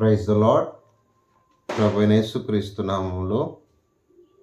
Praise lord ప్రభు యేసుక్రీస్తు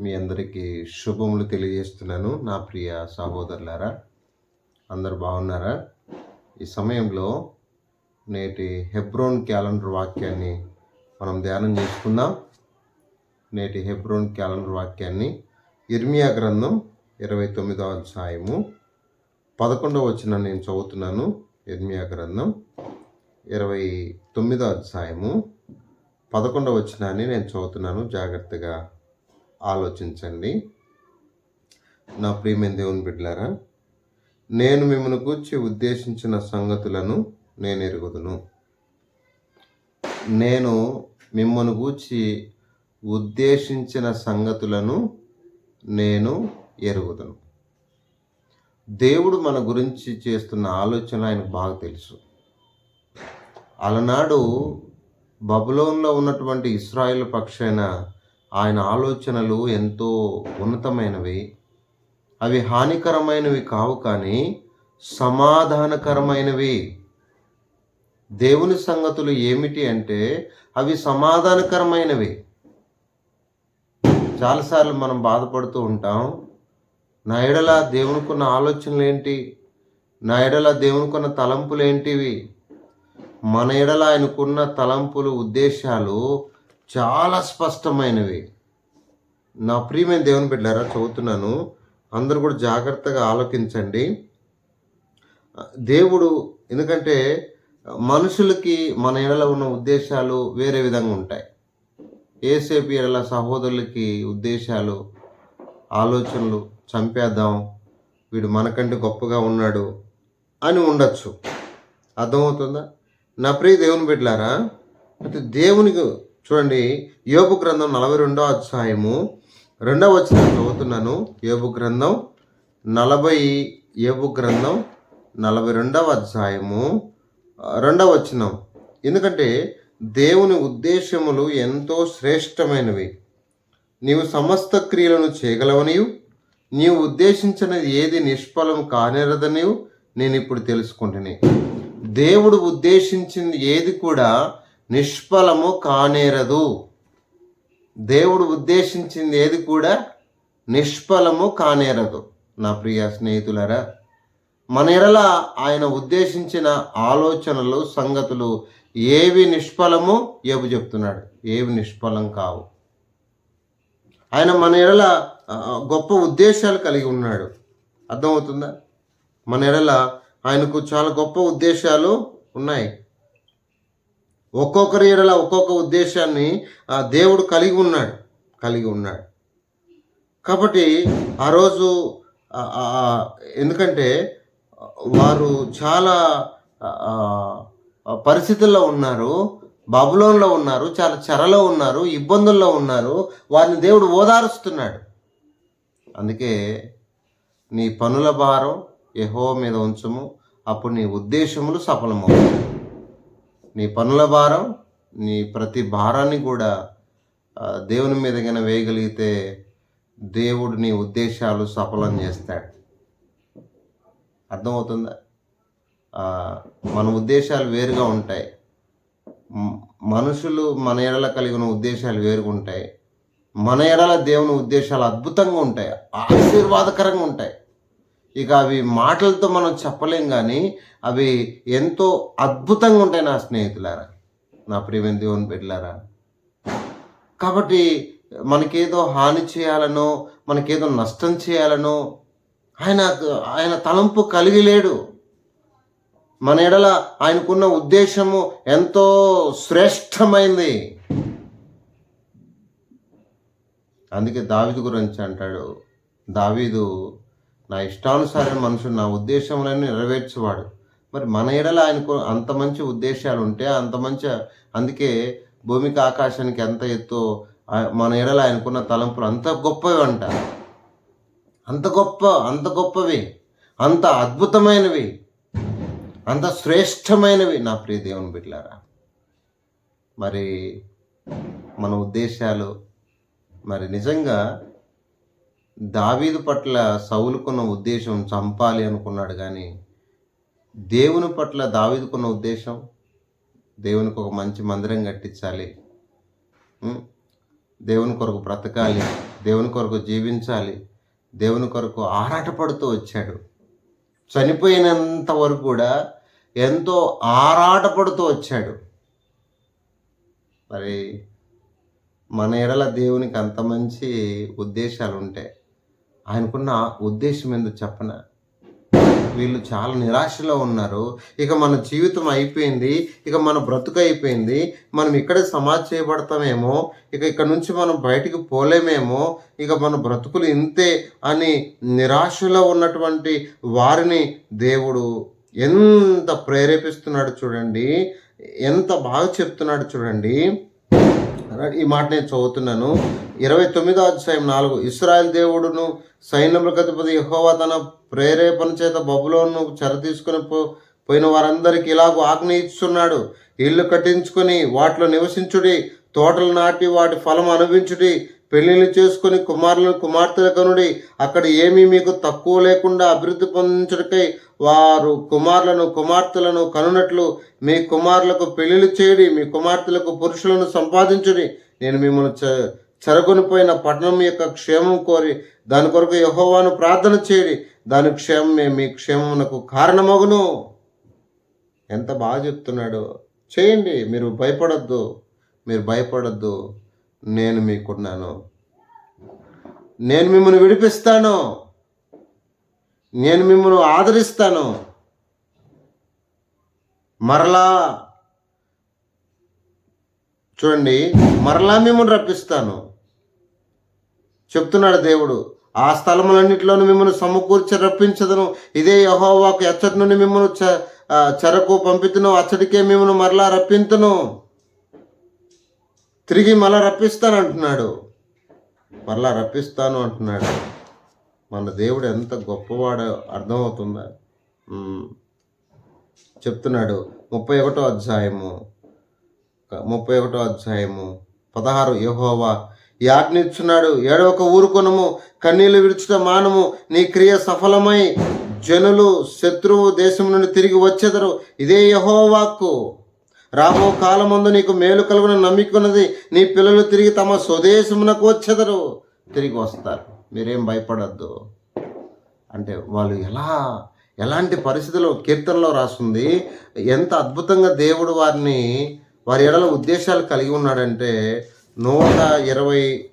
మీ అందరికీ శుభములు తెలియజేస్తున్నాను నా ప్రియ సహోదరులారా. అందరు బాగున్నారా? ఈ సమయంలో నేటి హెబ్రోన్ క్యాలెండర్ వాక్యాన్ని మనం ధ్యానం చేసుకుందాం. నేటి హెబ్రోన్ క్యాలెండర్ వాక్యాన్ని ఇర్మియా గ్రంథం ఇరవై తొమ్మిదవ అధ్యాయము పదకొండవ వచ్చిన నేను చదువుతున్నాను. ఇర్మియా గ్రంథం ఇరవై తొమ్మిదో అధ్యాయము పదకొండవ వచనాన్ని నేను చదువుతున్నాను. జాగ్రత్తగా ఆలోచించండి. నా ప్రియమైన దేవుని బిడ్డలారా నేను మిమ్మల్ని గూర్చి ఉద్దేశించిన సంగతులను నేను ఎరుగుదును. నేను మిమ్మల్ని గూర్చి ఉద్దేశించిన సంగతులను నేను ఎరుగుదును. దేవుడు మన గురించి చేస్తున్న ఆలోచన ఆయనకు బాగా తెలుసు. అలనాడు బబులోన్లో ఉన్నటువంటి ఇస్రాయిల్ పక్షైన ఆయన ఆలోచనలు ఎంతో ఉన్నతమైనవి. అవి హానికరమైనవి కావు కానీ సమాధానకరమైనవి. దేవుని సంగతులు ఏమిటి అంటే అవి సమాధానకరమైనవి. చాలాసార్లు మనం బాధపడుతూ ఉంటాం నా ఎడల దేవునికున్న ఆలోచనలు ఏంటి నా ఎడల దేవునికున్న తలంపులు ఏంటివి మన ఎడల ఆయనకున్న తలంపులు ఉద్దేశాలు చాలా స్పష్టమైనవి. నా ప్రియమైన దేవుని బిడ్డారా చదువుతున్నాను. అందరూ కూడా జాగ్రత్తగా ఆలోకించండి. దేవుడు ఎందుకంటే మనుషులకి మన ఎడల ఉన్న ఉద్దేశాలు వేరే విధంగా ఉంటాయి. ఏసేపు ఎడల సహోదరులకి ఉద్దేశాలు ఆలోచనలు చంపేద్దాం వీడు మనకంటే గొప్పగా ఉన్నాడు అని ఉండొచ్చు. అర్థమవుతుందా? నా ప్రియ దేవుని బిడ్డలారా అయితే దేవునికి చూడండి యోపు గ్రంథం నలభై రెండో అధ్యాయము రెండవ వచ్చిన చదువుతున్నాను. యోపు గ్రంథం నలభై యోపు గ్రంథం నలభై రెండవ అధ్యాయము రెండవ వచ్చినం ఎందుకంటే దేవుని ఉద్దేశములు ఎంతో శ్రేష్టమైనవి. నీవు సమస్త క్రియలను చేయగలవనియు నీవు ఉద్దేశించినది ఏది నిష్ఫలం కానేరదనియు నేను ఇప్పుడు తెలుసుకుంటున్నాను దేవుడు ఉద్దేశించింది ఏది కూడా నిష్ఫలము కానేరదు. దేవుడు ఉద్దేశించింది ఏది కూడా నిష్ఫలము కానేరదు. నా ప్రియ స్నేహితులరా మన ఎడల ఆయన ఉద్దేశించిన ఆలోచనలు సంగతులు ఏవి నిష్ఫలము ఏవి చెప్తున్నాడు. ఏవి నిష్ఫలం కావు. ఆయన మన ఎడల గొప్ప ఉద్దేశాలు కలిగి ఉన్నాడు. అర్థమవుతుందా? మన ఎడల ఆయనకు చాలా గొప్ప ఉద్దేశాలు ఉన్నాయి. ఒక్కొక్కరి ఎడల ఒక్కొక్క ఉద్దేశాన్ని ఆ దేవుడు కలిగి ఉన్నాడు కలిగి ఉన్నాడు. కాబట్టి ఆ రోజు ఎందుకంటే వారు చాలా పరిస్థితుల్లో ఉన్నారు బబులోన్లో ఉన్నారు చాలా చెరలో ఉన్నారు ఇబ్బందుల్లో ఉన్నారు వారిని దేవుడు ఓదారుస్తున్నాడు. అందుకే నీ పనుల భారం యహో మీద ఉంచము. అప్పుడు నీ ఉద్దేశములు సఫలమవుతాయి. నీ పనుల భారం నీ ప్రతి భారాన్ని కూడా దేవుని మీద కనుక వేయగలిగితే దేవుడు నీ ఉద్దేశాలు సఫలం చేస్తాడు. అర్థమవుతుందా? మన ఉద్దేశాలు వేరుగా ఉంటాయి. మనుషులు మన ఎడల కలిగిన ఉద్దేశాలు వేరుగా ఉంటాయి మన ఎడల దేవుని ఉద్దేశాలు అద్భుతంగా ఉంటాయి. ఆశీర్వాదకరంగా ఉంటాయి. ఇక అవి మాటలతో మనం చెప్పలేం కానీ అవి ఎంతో అద్భుతంగా ఉంటాయి నా స్నేహితులారా నా ప్రియమైన దేవుని బిడ్డలారా. కాబట్టి మనకేదో హాని చేయాలనో మనకేదో నష్టం చేయాలనో ఆయన ఆయన తలంపు కలిగి లేడు. మన ఎడల ఆయనకున్న ఉద్దేశము ఎంతో శ్రేష్టమైంది. అందుకే దావీదు గురించి అంటాడు దావీదు నా ఇష్టానుసారం మనుషుడు నా ఉద్దేశములను నెరవేర్చేవాడు. మరి మన ఎడల ఆయనకు అంత మంచి ఉద్దేశాలు ఉంటే అంత మంచి అందుకే భూమికి ఆకాశానికి ఎంత ఎత్తో మన ఎడల ఆయనకున్న తలంపులు అంత గొప్పవి అంట అంత గొప్ప అంత గొప్పవి. అంత అద్భుతమైనవి. అంత శ్రేష్టమైనవి. నా ప్రియ దేవుని బిడ్డలారా మరి మన ఉద్దేశాలు మరి నిజంగా దావీదు పట్ల సౌలుకున్న ఉద్దేశం చంపాలి అనుకున్నాడు కానీ దేవుని పట్ల దావీదుకున్న ఉద్దేశం దేవునికి ఒక మంచి మందిరం కట్టించాలి. దేవుని కొరకు బ్రతకాలి. దేవుని కొరకు జీవించాలి. దేవుని కొరకు ఆరాటపడుతూ వచ్చాడు. చనిపోయినంత వరకు కూడా ఎంతో ఆరాటపడుతూ వచ్చాడు. మరి మన ఎడల దేవునికి అంత మంచి ఉద్దేశాలు ఉంటాయి ఆయనకున్న ఉద్దేశం ఎందుకు చెప్పన? వీళ్ళు చాలా నిరాశలో ఉన్నారు. ఇక మన జీవితం అయిపోయింది. ఇక మన బ్రతుకు అయిపోయింది. మనం ఇక్కడే సమాధి చేయబడతామేమో? ఇక ఇక్కడ నుంచి మనం బయటికి పోలేమేమో? ఇక మన బ్రతుకులు ఇంతే అని నిరాశలో ఉన్నటువంటి వారిని దేవుడు ఎంత ప్రేరేపిస్తున్నాడు చూడండి. ఎంత బాగా చెప్తున్నాడు చూడండి. ఈ మాట నేను చదువుతున్నాను. ఇరవై తొమ్మిదో అధ్యాయం నాలుగు. ఇస్రాయల్ దేవుడును సైన్యములకు అధిపతి యెహోవా తన ప్రేరేపణ చేత బబులోను చెర తీసుకుని పో పోయిన వారందరికీ ఇలాగూ ఆజ్ఞ ఇస్తున్నాడు ఇల్లు కట్టించుకొని వాటిలో నివసించుడి తోటలు నాటి వాటి ఫలం అనుభవించుడి పెళ్ళిళ్ళు చేసుకొని కుమారులను కుమార్తెల కనుడి అక్కడ ఏమీ మీకు తక్కువ లేకుండా అభివృద్ధి పొందించడికై వారు కుమారులను కుమార్తెలను కనునట్లు మీ కుమారులకు పెళ్ళిళ్ళు చేయడి మీ కుమార్తెలకు పురుషులను సంపాదించుడి. నేను మిమ్మల్ని చ చెరగొనిపోయిన పట్టణం యొక్క క్షేమం కోరి దాని కొరకు యహోవాను ప్రార్థన చేయడి. దాని క్షేమమే మీ క్షేమమునకు కారణమగును. ఎంత బాగా చెప్తున్నాడు. చేయండి మీరు భయపడొద్దు. మీరు భయపడొద్దు. నేను మీకున్నాను. నేను మిమ్మల్ని విడిపిస్తాను. నేను మిమ్మల్ని ఆదరిస్తాను. మరలా చూడండి మరలా మిమ్మల్ని రప్పిస్తాను. చెప్తున్నాడు దేవుడు ఆ స్థలములన్నింటిలోనూ మిమ్మల్ని సమకూర్చి రప్పించదను. ఇదే యహోవాకు ఎచ్చటి నుండి మిమ్మల్ని చ చెరకు పంపితును. అచ్చటికే మిమ్మల్ని మరలా రప్పింతును. తిరిగి మళ్ళా రప్పిస్తాను అంటున్నాడు. మరలా రప్పిస్తాను అంటున్నాడు. మన దేవుడు ఎంత గొప్పవాడో అర్థమవుతుందా? చెప్తున్నాడు ముప్పై ఒకటో అధ్యాయము. ముప్పై ఒకటో అధ్యాయము. పదహారు యహోవా యాజ్ఞిస్తున్నాడు ఏడవక ఊరుకొనము కన్నీళ్ళు విడుచుట మానము. నీ క్రియ సఫలమై జనులు శత్రువు దేశం నుండి తిరిగి వచ్చెదరు. ఇదే యహోవాకు. రాబో కాలమందు నీకు మేలు కలుగున నమ్మికున్నది నీ పిల్లలు తిరిగి తమ స్వదేశమునకు వచ్చెదరు. తిరిగి వస్తారు. మీరేం భయపడద్దు. అంటే వాళ్ళు ఎలా ఎలాంటి పరిస్థితుల్లో కీర్తనలో రాస్తుంది ఎంత అద్భుతంగా దేవుడు వారిని వారి ఎడల ఉద్దేశాలు కలిగి ఉన్నాడంటే నూట ఇరవై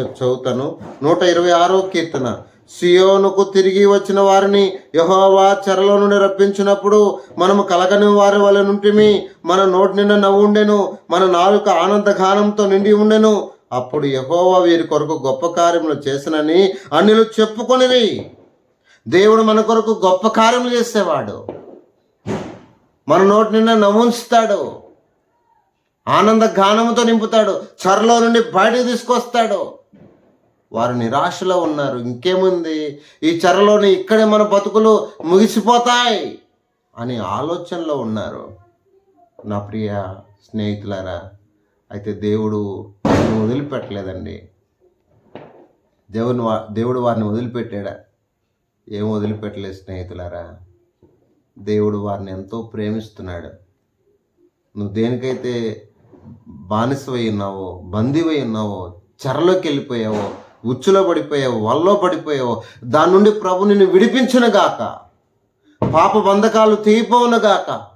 చ- చదువుతాను. నూట ఇరవై ఆరో కీర్తన. సియోనుకు తిరిగి వచ్చిన వారిని యహోవా చెరలో నుండి రప్పించినప్పుడు మనము కలగని వారి వల్ల నుంటిమి మన నోటి నిండా నవ్వు ఉండెను మన నాలుక ఆనంద గానంతో నిండి ఉండెను. అప్పుడు యహోవా వీరి కొరకు గొప్ప కార్యములు చేసినని అన్నిలు చెప్పుకొనివి దేవుడు మన కొరకు గొప్ప కార్యములు చేసేవాడు. మన నోటి నిండా నవ్వుంచుతాడు ఆనంద గానముతో నింపుతాడు. చరలో నుండి బయటకు తీసుకొస్తాడు. వారు నిరాశలో ఉన్నారు. ఇంకేముంది? ఈ చెరలోని ఇక్కడే మన బతుకులు ముగిసిపోతాయి అని ఆలోచనలో ఉన్నారు. నా ప్రియ స్నేహితులారా అయితే దేవుడు వదిలిపెట్టలేదండి. దేవుని వా- దేవుడు వారిని వదిలిపెట్టాడా? ఏం వదిలిపెట్టలేదు స్నేహితులారా? దేవుడు వారిని ఎంతో ప్రేమిస్తున్నాడు. నువ్వు దేనికైతే బానిసవై ఉన్నావో బందీవై ఉన్నావో చెరలోకి వెళ్ళిపోయావో ఉచ్చులో పడిపోయావు వల్లో పడిపోయావు. దాని నుండి ప్రభు నిన్ను విడిపించును గాక పాప బంధకాలు తీయిపోవును గాక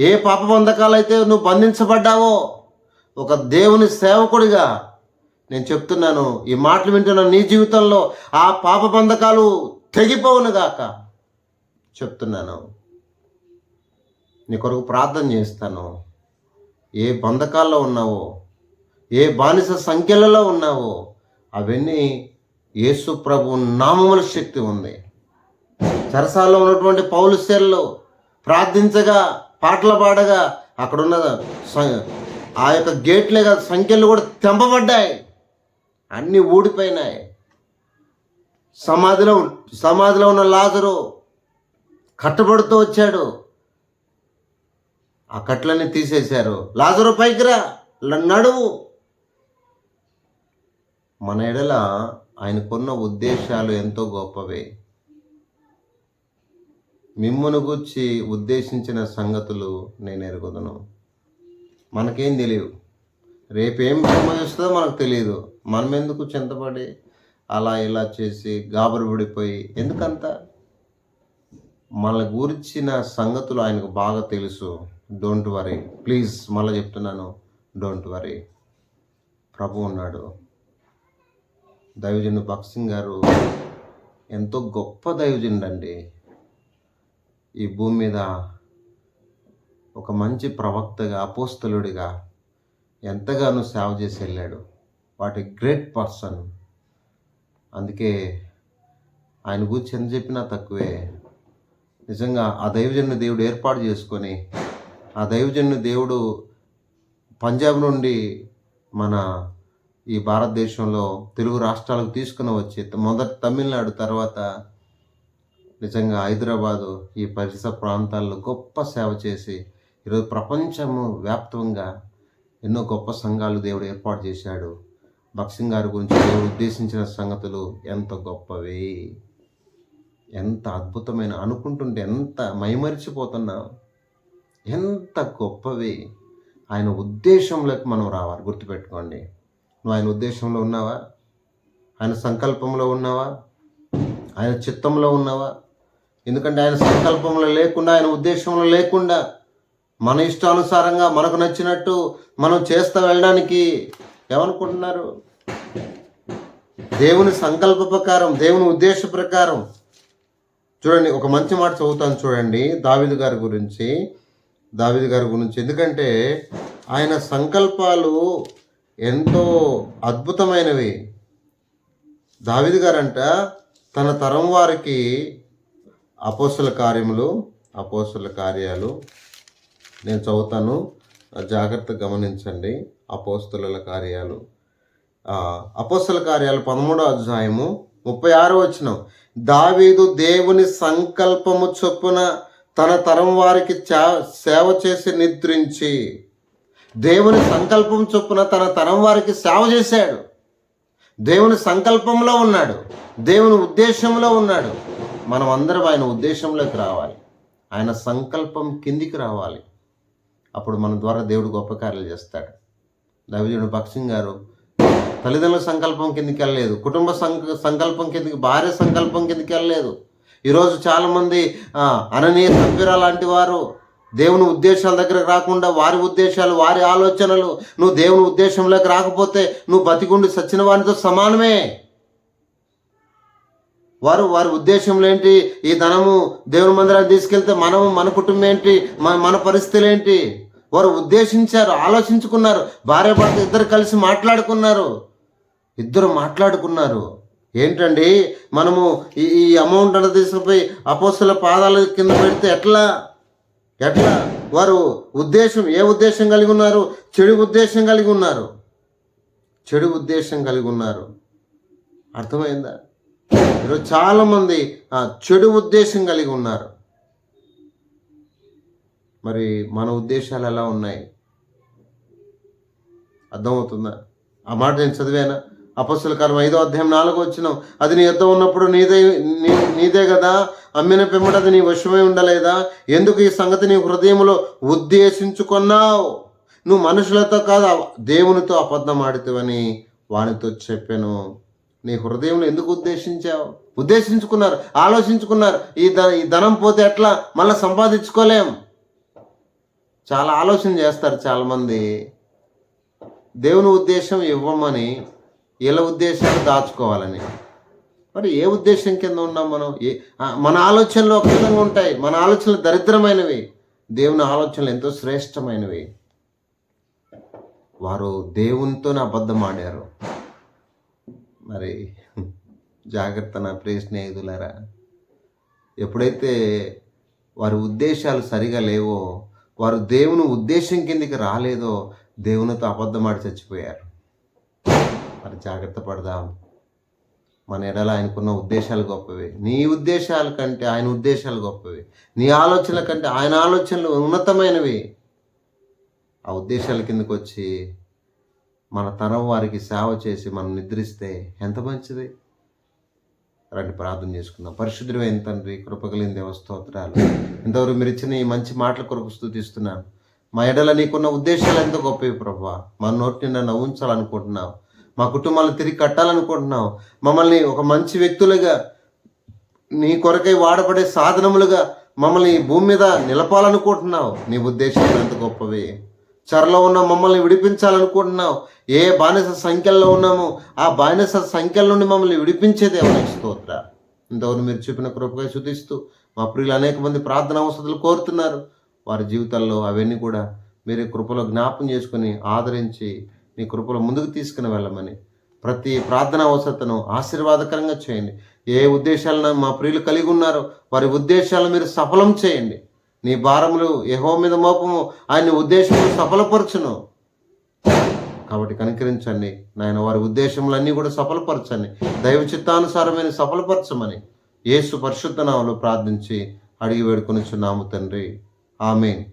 ఏ పాప బంధకాలు అయితే నువ్వు బంధించబడ్డావో ఒక దేవుని సేవకుడిగా నేను చెప్తున్నాను ఈ మాటలు వింటున్న నీ జీవితంలో ఆ పాప బంధకాలు తెగిపోవును గాక చెప్తున్నాను. నీ కొరకు ప్రార్థన చేస్తాను. ఏ బంధకాల్లో ఉన్నావో ఏ బానిస సంఖ్యలలో ఉన్నావో అవన్నీ యేసు ప్రభు నామముల శక్తి ఉంది. చెరసాల్లో ఉన్నటువంటి పౌలు సెల్లు ప్రార్థించగా పాటలు పాడగా అక్కడున్న ఆ యొక్క గేట్లే కాదు సంఖ్యలు కూడా తెంపబడ్డాయి. అన్నీ ఊడిపోయినాయి. సమాధిలో సమాధిలో ఉన్న లాజరు కట్టబడుతూ వచ్చాడు. ఆ కట్లన్నీ తీసేశారు. లాజరు పైకిరా నడువు. మన ఎడల ఆయనకున్న ఉద్దేశాలు ఎంతో గొప్పవే. మిమ్మను గూర్చి ఉద్దేశించిన సంగతులు నేను ఎరుగుదను. మనకేం తెలియదు రేపేం సంభవిస్తుందో మనకు తెలియదు మనం ఎందుకు చింతపడి అలా ఇలా చేసి గాబరు పడిపోయి ఎందుకంత? మన గురించిన సంగతులు ఆయనకు బాగా తెలుసు. Don't worry. ప్లీజ్ మళ్ళీ చెప్తున్నాను. Don't worry. ప్రభు ఉన్నాడు. దైవజనుడు భక్సింగ్ గారు ఎంతో గొప్ప దైవజనుడు అండి ఈ భూమి మీద ఒక మంచి ప్రవక్తగా అపోస్తలుడిగా ఎంతగానో సేవ చేసి వెళ్ళాడు. వాటి గ్రేట్ పర్సన్. అందుకే ఆయన గురించి ఎంత చెప్పినా తక్కువే. నిజంగా ఆ దైవజన్ను దేవుడు ఏర్పాటు చేసుకొని ఆ దైవజన్ను దేవుడు పంజాబ్ నుండి మన ఈ భారతదేశంలో తెలుగు రాష్ట్రాలకు తీసుకుని వచ్చి మొదట తమిళనాడు తర్వాత నిజంగా హైదరాబాదు ఈ పరిసర ప్రాంతాల్లో గొప్ప సేవ చేసి ఈరోజు ప్రపంచము వ్యాప్తంగా ఎన్నో గొప్ప సంఘాలు దేవుడు ఏర్పాటు చేశాడు. భక్సింగ్ గారి గురించి దేవుడు ఉద్దేశించిన సంగతులు ఎంత గొప్పవి? ఎంత అద్భుతమైన అనుకుంటుంటే ఎంత మైమరిచిపోతున్నా ఎంత గొప్పవి? ఆయన ఉద్దేశంలోకి మనం రావాలి. గుర్తుపెట్టుకోండి. నువ్వు ఆయన ఉద్దేశంలో ఉన్నావా? ఆయన సంకల్పంలో ఉన్నావా? ఆయన చిత్తంలో ఉన్నావా? ఎందుకంటే ఆయన సంకల్పంలో లేకుండా ఆయన ఉద్దేశంలో లేకుండా మన ఇష్టానుసారంగా మనకు నచ్చినట్టు మనం చేస్తూ వెళ్ళడానికి ఏమనుకుంటున్నారు? దేవుని సంకల్ప ప్రకారం దేవుని ఉద్దేశ ప్రకారం. చూడండి ఒక మంచి మాట చదువుతాను చూడండి దావిదు గారి గురించి. దావిదు గారి గురించి. ఎందుకంటే ఆయన సంకల్పాలు ఎంతో అద్భుతమైనవి. దావిది గారంట తన తరం వారికి అపోస్తుల కార్యములు అపోస్తుల కార్యాలు నేను చదువుతాను. జాగ్రత్తగా గమనించండి. అపోస్తుల కార్యాలు. అపోస్తుల కార్యాలు పదమూడో అధ్యాయము ముప్పై ఆరో వచ్చిన దావీదు దేవుని సంకల్పము చొప్పున తన తరం వారికి చా- సేవ చేసి నిద్రించి దేవుని సంకల్పం చొప్పున తన తరం వారికి సేవ చేశాడు. దేవుని సంకల్పంలో ఉన్నాడు. దేవుని ఉద్దేశంలో ఉన్నాడు. మనం అందరం ఆయన ఉద్దేశంలోకి రావాలి. ఆయన సంకల్పం కిందికి రావాలి. అప్పుడు మన ద్వారా దేవుడు గొప్ప కార్యాలు చేస్తాడు. దవిజుడు భక్సింగ్ గారు తల్లిదండ్రుల సంకల్పం కిందకి వెళ్ళలేదు. కుటుంబ సంక సంకల్పం కిందికి భార్య సంకల్పం కిందకి వెళ్ళలేదు. ఈరోజు చాలామంది అననీయ సభ్యురా లాంటి వారు దేవుని ఉద్దేశాల దగ్గరకు రాకుండా వారి ఉద్దేశాలు వారి ఆలోచనలు నువ్వు దేవుని ఉద్దేశంలోకి రాకపోతే నువ్వు బతికుండి సచ్చిన వారితో సమానమే. వారు వారి ఉద్దేశంలో ఏంటి? ఈ ధనము దేవుని మందిరాన్ని తీసుకెళ్తే మనము మన కుటుంబం ఏంటి? మన మన పరిస్థితులు ఏంటి? వారు ఉద్దేశించారు ఆలోచించుకున్నారు భార్య భర్త ఇద్దరు కలిసి మాట్లాడుకున్నారు. ఇద్దరు మాట్లాడుకున్నారు. ఏంటండి? మనము ఈ ఈ అమౌంట్ అంతా తీసుకుపోయి అపోస్తుల పాదాల కింద పెడితే ఎట్లా? ఎట్లా? వారు ఉద్దేశం ఏ ఉద్దేశం కలిగి ఉన్నారు? చెడు ఉద్దేశం కలిగి ఉన్నారు. చెడు ఉద్దేశం కలిగి ఉన్నారు. అర్థమైందా? ఈరోజు చాలామంది చెడు ఉద్దేశం కలిగి ఉన్నారు. మరి మన ఉద్దేశాలు ఎలా ఉన్నాయి? అర్థమవుతుందా? ఆ మాట నేను చదివానా? అపస్సుల కాలం ఐదో అధ్యాయం నాలుగో వచ్చిన అది నీ యుద్ధం ఉన్నప్పుడు నీదే నీ నీదే కదా అమ్మిన పిమ్మట అది నీ వశమై ఉండలేదా? ఎందుకు ఈ సంగతి నీ హృదయంలో ఉద్దేశించుకున్నావు? నువ్వు మనుషులతో కాదు దేవునితో అబద్ధం ఆడితేవని వానితో చెప్పాను. నీ హృదయంలో ఎందుకు ఉద్దేశించావు? ఉద్దేశించుకున్నారు ఆలోచించుకున్నారు. ఈ ధన ఈ ధనం పోతే ఎట్లా? మళ్ళీ సంపాదించుకోలేం. చాలా ఆలోచన చేస్తారు చాలామంది. దేవుని ఉద్దేశం ఇవ్వమని వీళ్ళ ఉద్దేశాలు దాచుకోవాలని? మరి ఏ ఉద్దేశం కింద ఉన్నాం మనం? ఏ మన ఆలోచనలు ఒక విధంగా ఉంటాయి. మన ఆలోచనలు దరిద్రమైనవి. దేవుని ఆలోచనలు ఎంతో శ్రేష్టమైనవి. వారు దేవునితోనే అబద్ధం ఆడారు. మరి జాగ్రత్త నా ప్రియ స్నేహితులారా ఎప్పుడైతే వారి ఉద్దేశాలు సరిగా లేవో వారు దేవుని ఉద్దేశం కిందికి రాలేదో దేవునితో అబద్ధమాడి చచ్చిపోయారు. మరి జాగ్రత్త పడదాం. మన ఎడల ఆయనకున్న ఉద్దేశాలు గొప్పవి. నీ ఉద్దేశాల కంటే ఆయన ఉద్దేశాలు గొప్పవి. నీ ఆలోచనల కంటే ఆయన ఆలోచనలు ఉన్నతమైనవి. ఆ ఉద్దేశాల కిందకు వచ్చి మన తరం వారికి సేవ చేసి మనం నిద్రిస్తే ఎంత మంచిది? రండి ప్రార్థన చేసుకుందాం. పరిశుద్ధి తండ్రి కృపగలిగిన దేవస్తోత్రాలు ఇంతవరకు మీరు ఇచ్చిన ఈ మంచి మాటల కొరకు స్థుతిస్తున్నాను మా ఎడల నీకున్న ఉద్దేశాలు ఎంత గొప్పవి ప్రభా? మా నోటిని నన్ను నవ్వుంచాలనుకుంటున్నావు. మా కుటుంబాలను తిరిగి కట్టాలనుకుంటున్నావు. మమ్మల్ని ఒక మంచి వ్యక్తులుగా నీ కొరకై వాడబడే సాధనములుగా మమ్మల్ని భూమి మీద నిలపాలనుకుంటున్నావు. నీ ఉద్దేశాలు ఎంత గొప్పవి. చెరలో ఉన్న మమ్మల్ని విడిపించాలనుకుంటున్నావు. ఏ బానిస సంఖ్యల్లో ఉన్నామో ఆ బానిస సంఖ్యల నుండి మమ్మల్ని విడిపించేదే ఎవరికి స్తోత్ర. ఇంతవరకు మీరు చూపిన కృపగా శుద్ధిస్తూ మా ప్రియులు అనేక మంది ప్రార్థన అవసరాలు కోరుతున్నారు. వారి జీవితాల్లో అవన్నీ కూడా మీరు కృపలో జ్ఞాపం చేసుకుని ఆదరించి నీ కృపలో ముందుకు తీసుకుని వెళ్ళమని. ప్రతి ప్రార్థన అవసరతను ఆశీర్వాదకరంగా చేయండి. ఏ ఉద్దేశాలను మా ప్రియులు కలిగి ఉన్నారో వారి ఉద్దేశాలను మీరు సఫలం చేయండి. నీ భారములు యహో మీద మోపము ఆయన ఉద్దేశములు సఫలపరచును. కాబట్టి కనికరించండి. నాయన వారి ఉద్దేశములన్నీ కూడా సఫలపరచండి. దైవ చిత్తానుసారమైన సఫలపరచమని యేసు పరిశుద్ధనాములు ప్రార్థించి అడిగి వేడుకొనిచున్నాము తండ్రి. ఆమెన్.